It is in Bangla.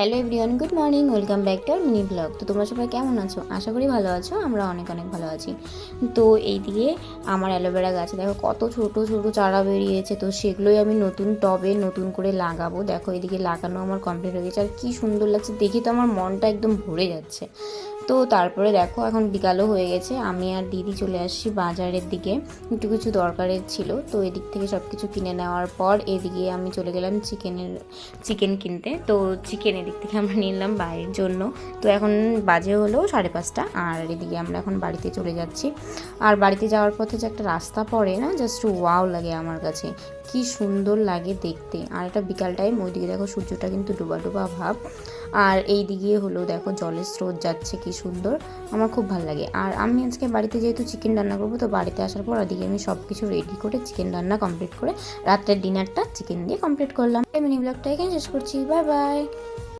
Hello everyone good morning welcome back to our mini blog তো তোমরা সবাই কেমন আছো? আশা করি ভালো আছো, আমরা অনেক অনেক ভালো আছি। তো এইদিকে আমার অ্যালোভেরা গাছে দেখো কত ছোট ছোট চারা বেরিয়েছে। তো সেগুলোই আমি নতুন টবে নতুন করে লাগাবো। দেখো এইদিকে লাগানো আমার কমপ্লিট হয়ে গেছে। আর কী সুন্দর লাগছে, দেখি তো আমার মনটা একদম ভরে যাচ্ছে। তো তারপরে দেখো, এখন বিকালও হয়ে গেছে। আমি আর দিদি চলে আসছি বাজারের দিকে। একটু কিছু দরকারের ছিল, তো এদিক থেকে সব কিছু কিনে নেওয়ার পর এদিকে আমি চলে গেলাম চিকেনের, চিকেন কিনতে। তো চিকেন এদিক থেকে আমরা নিলাম বাইরের জন্য। তো এখন বাজে হলো সাড়ে পাঁচটা, আর এদিকে আমরা এখন বাড়িতে চলে যাচ্ছি। আর বাড়িতে যাওয়ার পথে যে একটা রাস্তা পড়ে না জাস্ট ওয়াও লাগে আমার কাছে। কি সুন্দর লাগে দেখতে। আর এটা বিকাল টাইম ওইদিকে দেখো সূর্যটা কিন্তু ডোবা ডোবা ভাব। আর এই দিকে হলো, দেখো জলের স্রোত যাচ্ছে কি সুন্দর, আমার খুব ভালো লাগে। আর আমি আজকে বাড়িতে যেহেতু চিকেন রান্না করব, তো বাড়িতে আসার পর ওদিকে আমি সব কিছু রেডি করে চিকেন রান্না কমপ্লিট করে রাত্রের ডিনারটা চিকেন দিয়ে কমপ্লিট করলাম। এই মিনি ব্লগটা এখানে শেষ করছি বাই বাই